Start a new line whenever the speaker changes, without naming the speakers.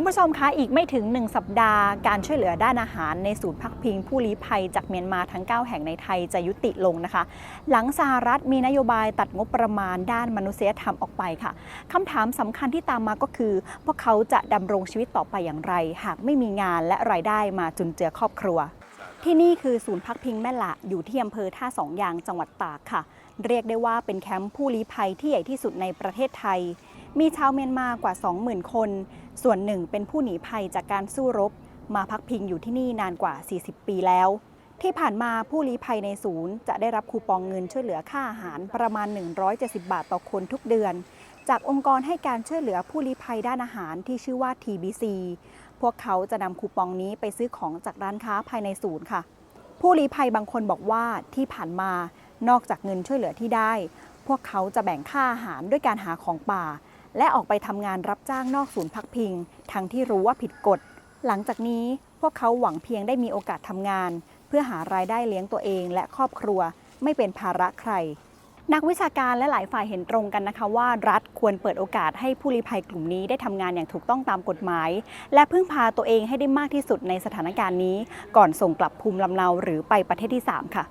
คุณผู้ชมคะอีกไม่ถึง 1 สัปดาห์การช่วยเหลือด้านอาหารในศูนย์พักพิงผู้ลี้ภัยจากเมียนมาทั้ง 9 แห่งในไทยจะยุติลงนะคะ หลังสหรัฐมีนโยบายตัดงบประมาณด้านมนุษยธรรมออกไปค่ะคำถามสำคัญที่ตามมาก็คือ พวกเขาจะดำรงชีวิตต่อไปอย่างไร หากไม่มีงานและรายได้มาจุนเจือครอบครัว ที่นี่คือศูนย์พักพิงแม่ละอยู่ที่อำเภอท่าสองยางจังหวัดตากค่ะ เรียกได้ว่าเป็นแคมป์ผู้ลี้ภัยที่ใหญ่ที่สุดในประเทศไทย มีชาวเมียนมากว่า 20,000 คน ส่วนหนึ่งเป็นผู้หนีภัยจากการสู้รบ มาพักพิงอยู่ที่นี่นานกว่า 40 ปีแล้ว ที่ผ่านมาผู้ลี้ภัยในศูนย์ จะได้รับคูปองเงินช่วยเหลือค่าอาหารประมาณ 170 บาทต่อคนทุกเดือน จากองค์กรให้การช่วยเหลือผู้ลี้ภัยด้านอาหารที่ชื่อว่า TBC พวกเขาจะนำคูปองนี้ไปซื้อของจากร้านค้าภายในศูนย์ค่ะ ผู้ลี้ภัยบางคนบอกว่าที่ผ่านมานอกจากเงินช่วยเหลือที่ได้ พวกเขาจะแบ่งค่าอาหารด้วยการหาของป่า และออกไปทำงานรับจ้างนอกศูนย์พักพิง ทั้งที่รู้ว่าผิดกฎ หลังจากนี้พวกเขาหวังเพียงได้มีโอกาสทำงาน เพื่อหารายได้เลี้ยงตัวเองและครอบครัว ไม่เป็นภาระใคร นักวิชาการและหลายฝ่ายเห็นตรงกันนะคะว่ารัฐควรเปิดโอกาสให้ผู้ลี้ภัยกลุ่มนี้ได้ทำงานอย่างถูกต้องตามกฎหมาย และพึ่งพาตัวเองให้ได้มากที่สุดในสถานการณ์นี้ ก่อนส่งกลับภูมิลำเนาหรือไปประเทศที่ 3 ค่ะ